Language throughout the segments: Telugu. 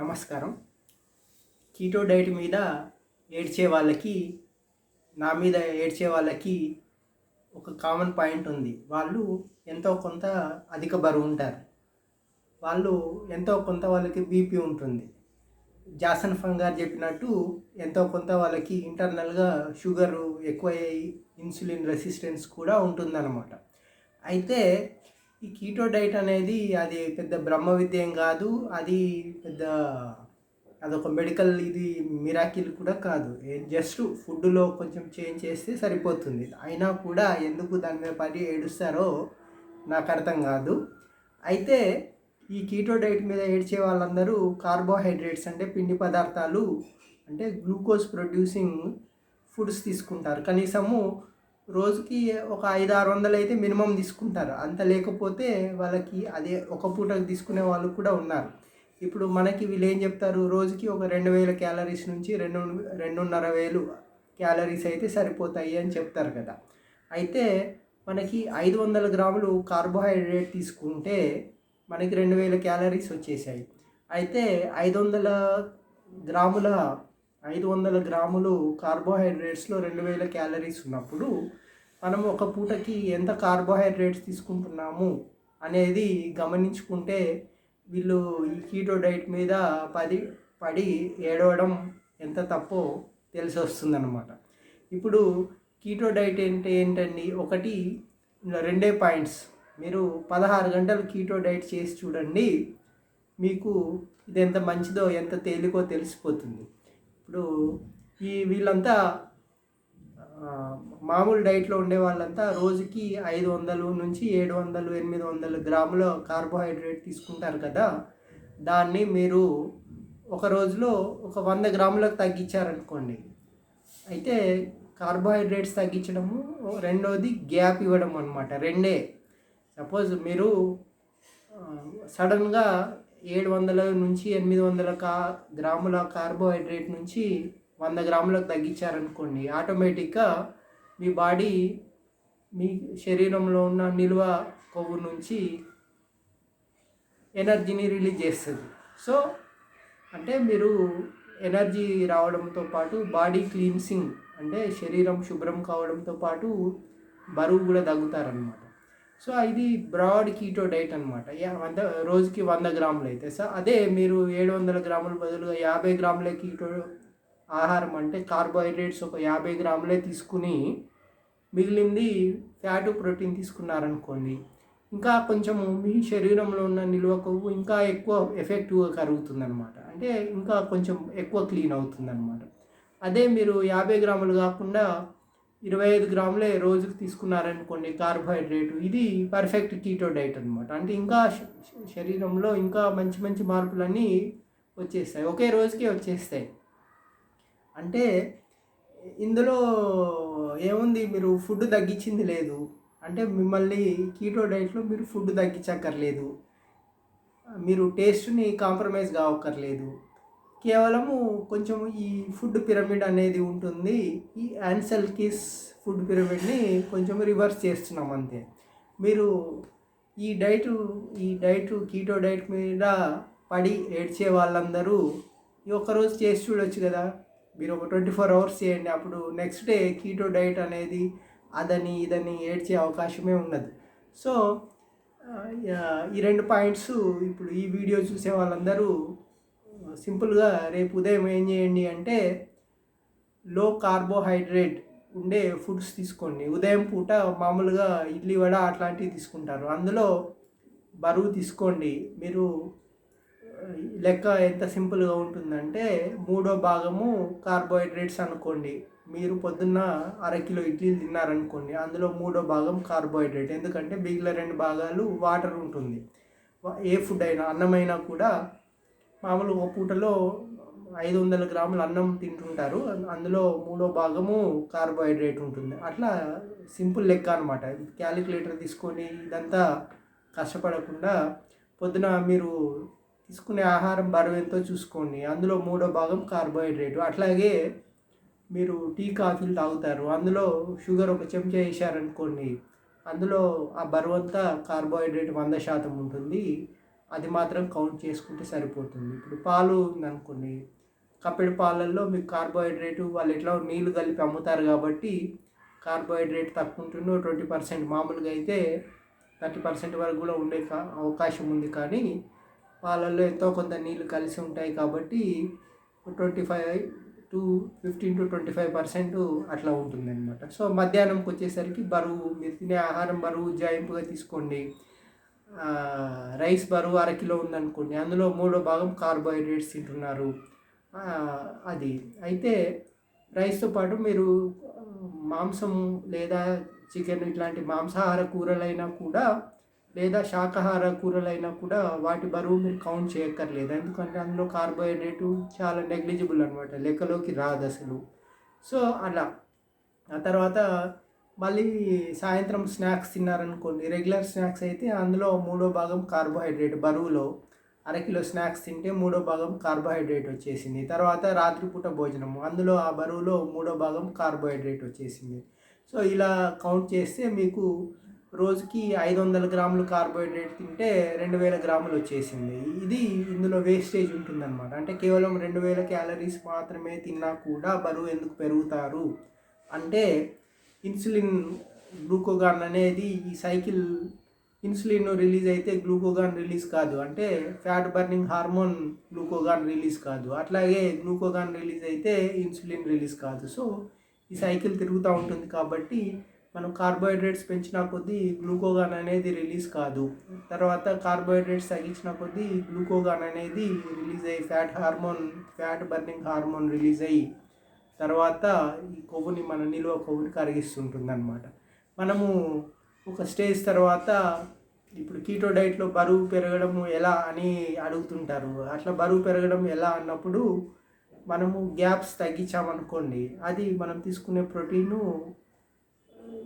నమస్కారం. కీటో డైట్ మీద ఏడ్చే వాళ్ళకి నా మీద ఏడ్చే వాళ్ళకి ఒక కామన్ పాయింట్ ఉంది. వాళ్ళు ఎంతో కొంత అధిక బరువు ఉంటారు. వాళ్ళు ఎంతో కొంత వాళ్ళకి బీపీ ఉంటుంది. జాసన్ ఫంగ్ గారు చెప్పినట్టు ఎంతో కొంత వాళ్ళకి ఇంటర్నల్గా షుగరు ఎక్కువ ఇన్సులిన్ రెసిస్టెన్స్ కూడా ఉంటుందన్నమాట. అయితే ఈ కీటో డైట్ అనేది అది పెద్ద బ్రహ్మ విద్య ఏం కాదు అది పెద్ద అదొక మెడికల్ ఇది మిరాకిల్ కూడా కాదు. జస్ట్ ఫుడ్లో కొంచెం చేంజ్ చేస్తే సరిపోతుంది. అయినా కూడా ఎందుకు దాని మీద పడి ఏడుస్తారో నాకు అర్థం కాదు. అయితే ఈ కీటో డైట్ మీద ఏడ్చే వాళ్ళందరూ కార్బోహైడ్రేట్స్ అంటే పిండి పదార్థాలు అంటే గ్లూకోజ్ ప్రొడ్యూసింగ్ ఫుడ్స్ తీసుకుంటారు. కనీసము రోజుకి ఒక ఐదు ఆరు వందలు అయితే మినిమం తీసుకుంటారు. అంత లేకపోతే వాళ్ళకి అదే ఒక పూటకు తీసుకునే వాళ్ళు కూడా ఉన్నారు. ఇప్పుడు మనకి వీళ్ళు ఏం చెప్తారు? రోజుకి ఒక రెండు వేల క్యాలరీస్ నుంచి రెండు రెండున్నర వేలు క్యాలరీస్ అయితే సరిపోతాయి అని చెప్తారు కదా. అయితే మనకి ఐదు వందల గ్రాములు కార్బోహైడ్రేట్ తీసుకుంటే మనకి రెండు వేల క్యాలరీస్ వచ్చేసాయి. అయితే ఐదు వందల గ్రాముల ఐదు వందల గ్రాములు కార్బోహైడ్రేట్స్లో రెండు వేల క్యాలరీస్ ఉన్నప్పుడు మనం ఒక పూటకి ఎంత కార్బోహైడ్రేట్స్ తీసుకుంటున్నాము అనేది గమనించుకుంటే వీళ్ళు ఈ కీటో డైట్ మీద పది పడి ఏడవడం ఎంత తప్పో తెలిసి వస్తుందన్నమాట. ఇప్పుడు కీటో డైట్ అంటే ఏంటండి? ఒకటి రెండే పాయింట్స్. మీరు పదహారు గంటలు కీటో డైట్ చేసి చూడండి మీకు ఇది ఎంత మంచిదో ఎంత తేలికో తెలిసిపోతుంది. ఇప్పుడు ఈ వీళ్ళంతా మామూలు డైట్లో ఉండే వాళ్ళంతా రోజుకి ఐదు వందలు నుంచి ఏడు వందలు ఎనిమిది వందల గ్రాముల కార్బోహైడ్రేట్ తీసుకుంటారు కదా. దాన్ని మీరు ఒక రోజులో ఒక వంద గ్రాములకు తగ్గించారనుకోండి. అయితే కార్బోహైడ్రేట్స్ తగ్గించడము రెండోది గ్యాప్ ఇవ్వడం అనమాట రెండే. సపోజ్ మీరు సడన్గా ఏడు వందల నుంచి ఎనిమిది వందల కా గ్రాముల కార్బోహైడ్రేట్ నుంచి వంద గ్రాములకు తగ్గించారనుకోండి ఆటోమేటిక్గా మీ బాడీ మీ శరీరంలో ఉన్న నిల్వ కొవ్వు నుంచి ఎనర్జీని రిలీజ్ చేస్తుంది. సో అంటే మీరు ఎనర్జీ రావడంతో పాటు బాడీ క్లీన్సింగ్ అంటే శరీరం శుభ్రం కావడంతో పాటు బరువు కూడా తగ్గుతారనమాట సో ఇది బ్రాడ్ కీటో డైట్ అనమాట వంద రోజుకి వంద గ్రాములు అయితే. సో అదే మీరు ఏడు వందల గ్రాముల బదులుగా యాభై గ్రాములే కీటో ఆహారం అంటే కార్బోహైడ్రేట్స్ ఒక యాభై గ్రాములే తీసుకుని మిగిలింది ఫ్యాటు ప్రోటీన్ తీసుకున్నారనుకోండి ఇంకా కొంచెం మీ శరీరంలో ఉన్న నిల్వ కొవ్వు ఇంకా ఎక్కువ ఎఫెక్టివ్గా కరుగుతుంది అనమాట అంటే ఇంకా కొంచెం ఎక్కువ క్లీన్ అవుతుంది అనమాట అదే మీరు యాభై గ్రాములు కాకుండా ఇరవై ఐదు గ్రాములే రోజుకి తీసుకున్నారనుకోండి కార్బోహైడ్రేట్. ఇది పర్ఫెక్ట్ కీటో డైట్ అనమాట అంటే ఇంకా శరీరంలో ఇంకా మంచి మంచి మార్పులన్నీ వచ్చేస్తాయి. ఒకే రోజుకే వచ్చేస్తాయి. అంటే ఇందులో ఏముంది? మీరు ఫుడ్ తగ్గించింది లేదు. అంటే మిమ్మల్ని కీటో డైట్లో మీరు ఫుడ్ తగ్గించక్కర్లేదు. మీరు టేస్ట్ని కాంప్రమైజ్ కావక్కర్లేదు. కేవలము కొంచెం ఈ ఫుడ్ పిరమిడ్ అనేది ఉంటుంది. ఈ యాన్సెల్ కిస్ ఫుడ్ పిరమిడ్ని కొంచెం రివర్స్ చేస్తున్నాం అంతే. మీరు ఈ డైట్ ఈ డైట్ కీటో డైట్ మీద పడి ఏడ్చే వాళ్ళందరూ ఈ ఒక్కరోజు చేసి చూడొచ్చు కదా. మీరు ఒక ట్వంటీ ఫోర్ అవర్స్ చేయండి. అప్పుడు నెక్స్ట్ డే కీటో డైట్ అనేది అదని ఇదని ఏడ్చే అవకాశమే ఉండదు. సో ఈ రెండు పాయింట్స్ ఇప్పుడు ఈ వీడియో చూసే వాళ్ళందరూ సింపుల్గా రేపు ఉదయం ఏం చేయండి అంటే లో కార్బోహైడ్రేట్ ఉండే ఫుడ్స్ తీసుకోండి. ఉదయం పూట మామూలుగా ఇడ్లీ వడ అట్లాంటివి తీసుకుంటారు. అందులో బరువు తీసుకోండి. మీరు లెక్క ఎంత సింపుల్గా ఉంటుందంటే మూడో భాగము కార్బోహైడ్రేట్స్ అనుకోండి. మీరు పొద్దున్న అరకిలో ఇడ్లీలు తిన్నారనుకోండి అందులో మూడో భాగం కార్బోహైడ్రేట్. ఎందుకంటే మిగిలిన రెండు భాగాలు వాటర్ ఉంటుంది. ఏ ఫుడ్ అయినా అన్నమైనా కూడా మామూలు ఒక పూటలో ఐదు వందల గ్రాముల అన్నం తింటుంటారు. అందులో మూడో భాగము కార్బోహైడ్రేట్ ఉంటుంది. అట్లా సింపుల్ లెక్క అనమాట క్యాలిక్యులేటర్ తీసుకొని ఇదంతా కష్టపడకుండా పొద్దున మీరు తీసుకునే ఆహారం బరువు ఎంతో చూసుకోండి. అందులో మూడో భాగం కార్బోహైడ్రేట్. అట్లాగే మీరు టీ కాఫీలు తాగుతారు. అందులో షుగర్ ఒక చెంచా వేసారనుకోండి అందులో ఆ బరువు అంతా కార్బోహైడ్రేట్ వంద శాతం ఉంటుంది. అది మాత్రం కౌంట్ చేసుకుంటే సరిపోతుంది. ఇప్పుడు పాలు ఉందనుకోండి కప్పెడు పాలల్లో మీకు కార్బోహైడ్రేట్ వాళ్ళు ఎట్లా నీళ్ళు కలిపి అమ్ముతారు కాబట్టి కార్బోహైడ్రేట్ తక్కువ ఉంటుందో ట్వంటీ పర్సెంట్ మామూలుగా అయితే థర్టీ పర్సెంట్ వరకు కూడా ఉండే కా- అవకాశం ఉంది. కానీ పాలల్లో ఎంతో కొంత నీళ్ళు కలిసి ఉంటాయి కాబట్టి twenty five to fifteen to twenty five percent అట్లా ఉంటుంది అనమాట సో మధ్యాహ్నంకి వచ్చేసరికి బరువు మీరు తినే ఆహారం బరువు జాయింపుగా తీసుకోండి. రైస్ బరువు అరకిలో ఉందనుకోండి అందులో మూడో భాగం కార్బోహైడ్రేట్స్ తింటున్నారు. అది. అయితే రైస్తో పాటు మీరు మాంసం లేదా చికెన్ ఇట్లాంటి మాంసాహార కూరలైనా కూడా లేదా శాకాహార కూరలైనా కూడా వాటి బరువు మీరు కౌంట్ చేయక్కర్లేదు. ఎందుకంటే అందులో కార్బోహైడ్రేటు చాలా నెగ్లిజిబుల్ అనమాట లెక్కలోకి రాదు అసలు సో అలా. ఆ తర్వాత మళ్ళీ సాయంత్రం స్నాక్స్ తిన్నారనుకోండి రెగ్యులర్ స్నాక్స్ అయితే అందులో మూడో భాగం కార్బోహైడ్రేట్ బరువులో అరకిలో స్నాక్స్ తింటే మూడో భాగం కార్బోహైడ్రేట్ వచ్చేసింది. తర్వాత రాత్రిపూట భోజనము అందులో ఆ బరువులో మూడో భాగం కార్బోహైడ్రేట్ వచ్చేసింది. సో ఇలా కౌంట్ చేస్తే మీకు రోజుకి ఐదు వందల గ్రాములు కార్బోహైడ్రేట్ తింటే రెండు వేల గ్రాములు వచ్చేసింది. ఇది ఇందులో వేస్టేజ్ ఉంటుందన్నమాట. అంటే కేవలం రెండు వేల క్యాలరీస్ మాత్రమే తిన్నా కూడా బరువు ఎందుకు పెరుగుతారు? అంటే ఇన్సులిన్ గ్లూకోగాన్ అనేది ఈ సైకిల్ ఇన్సులిన్ రిలీజ్ అయితే గ్లూకోగాన్ రిలీజ్ కాదు. అంటే fat burning hormone glucagon release కాదు. అట్లాగే గ్లూకోగాన్ రిలీజ్ అయితే ఇన్సులిన్ రిలీజ్ కాదు. సో ఈ సైకిల్ తిరుగుతూ ఉంటుంది కాబట్టి మనం కార్బోహైడ్రేట్స్ పెంచినా కొద్దీ గ్లూకోగాన్ అనేది రిలీజ్ కాదు. తర్వాత కార్బోహైడ్రేట్స్ తగ్గించిన కొద్దీ గ్లూకోగాన్ అనేది రిలీజ్ అయ్యి fat hormone fat burning hormone release అయ్యి తర్వాత ఈ కొవ్వుని మన నిల్వ కొవ్వుని కరిగిస్తుంటుంది అనమాట మనము ఒక స్టేజ్ తర్వాత ఇప్పుడు కీటో డైట్లో బరువు పెరగడం ఎలా అని అడుగుతుంటారు. అట్లా బరువు పెరగడం ఎలా అన్నప్పుడు మనము గ్యాప్స్ తగ్గించామనుకోండి అది మనం తీసుకునే ప్రోటీను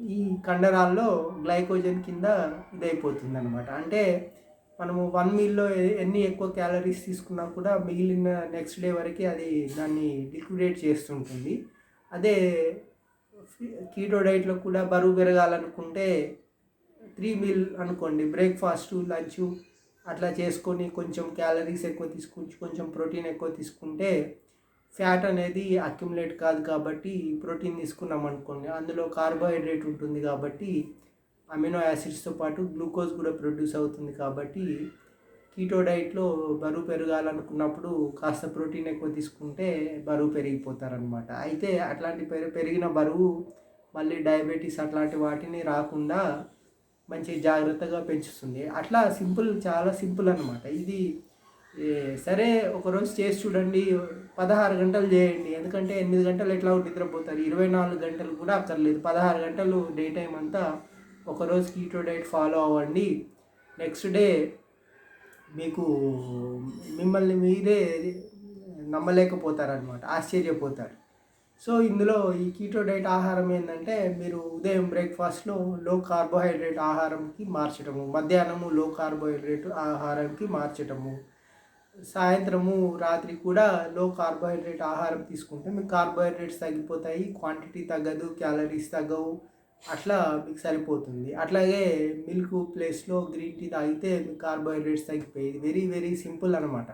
ఈ కండరాల్లో గ్లైకోజన్ కింద ఇదైపోతుంది అనమాట అంటే మనము వన్ మీల్లో ఎన్ని ఎక్కువ క్యాలరీస్ తీసుకున్నా కూడా మిగిలిన నెక్స్ట్ డే వరకు అది దాన్ని లిక్విడేట్ చేస్తుంటుంది. అదే కీటో డైట్లో కూడా బరువు పెరగాలనుకుంటే త్రీ మీల్ అనుకోండి. బ్రేక్ఫాస్ట్ లంచ్ అట్లా చేసుకొని కొంచెం క్యాలరీస్ ఎక్కువ తీసుకుని కొంచెం ప్రోటీన్ ఎక్కువ తీసుకుంటే ఫ్యాట్ అనేది అక్యుములేట్ కాదు కాబట్టి ప్రోటీన్ తీసుకున్నాం అనుకోండి అందులో కార్బోహైడ్రేట్ ఉంటుంది కాబట్టి అమినో యాసిడ్స్తో పాటు గ్లూకోజ్ కూడా ప్రొడ్యూస్ అవుతుంది కాబట్టి కీటో డైట్లో బరువు పెరగాలనుకున్నప్పుడు కాస్త ప్రోటీన్ ఎక్కువ తీసుకుంటే బరువు పెరిగిపోతారనమాట అయితే అట్లాంటి పెరి పెరిగిన బరువు మళ్ళీ డయాబెటీస్ అట్లాంటి వాటిని రాకుండా మంచి జాగ్రత్తగా పెంచుతుంది. అట్లా సింపుల్ చాలా సింపుల్ అనమాట ఇది సరే ఒకరోజు చేసి చూడండి పదహారు గంటలు చేయండి. ఎందుకంటే ఎనిమిది గంటలు ఎట్లా నిద్రపోతారు? ఇరవై నాలుగు గంటలు కూడా అక్కర్లేదు. పదహారు గంటలు డే టైం అంతా ఒకరోజు కీటో డైట్ ఫాలో అవ్వండి. నెక్స్ట్ డే మీకు మిమ్మల్ని మీరే నమ్మలేకపోతారనమాట ఆశ్చర్యపోతారు. సో ఇందులో ఈ కీటో డైట్ ఆహారం ఏంటంటే మీరు ఉదయం బ్రేక్ఫాస్ట్లో లో కార్బోహైడ్రేట్ ఆహారంకి మార్చటము మధ్యాహ్నము లో కార్బోహైడ్రేట్ ఆహారంకి మార్చటము సాయంత్రము రాత్రి కూడా లో కార్బోహైడ్రేట్ ఆహారం తీసుకుంటే మీకు కార్బోహైడ్రేట్స్ తగ్గిపోతాయి క్వాంటిటీ తగ్గదు క్యాలరీస్ తగ్గవు అట్లా మీకు సరిపోతుంది. అట్లాగే మిల్క్ ప్లేస్లో గ్రీన్ టీ తాగితే మీకు కార్బోహైడ్రేట్స్ తగ్గిపోయి వెరీ వెరీ సింపుల్ అనమాట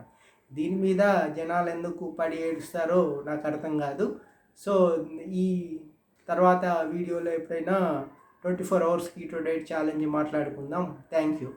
దీని మీద జనాలు ఎందుకు పడి ఏడుస్తారో నాకు అర్థం కాదు. సో ఈ తర్వాత వీడియోలో ఎప్పుడైనా twenty four hours keto diet challenge మాట్లాడుకుందాం. Thank you.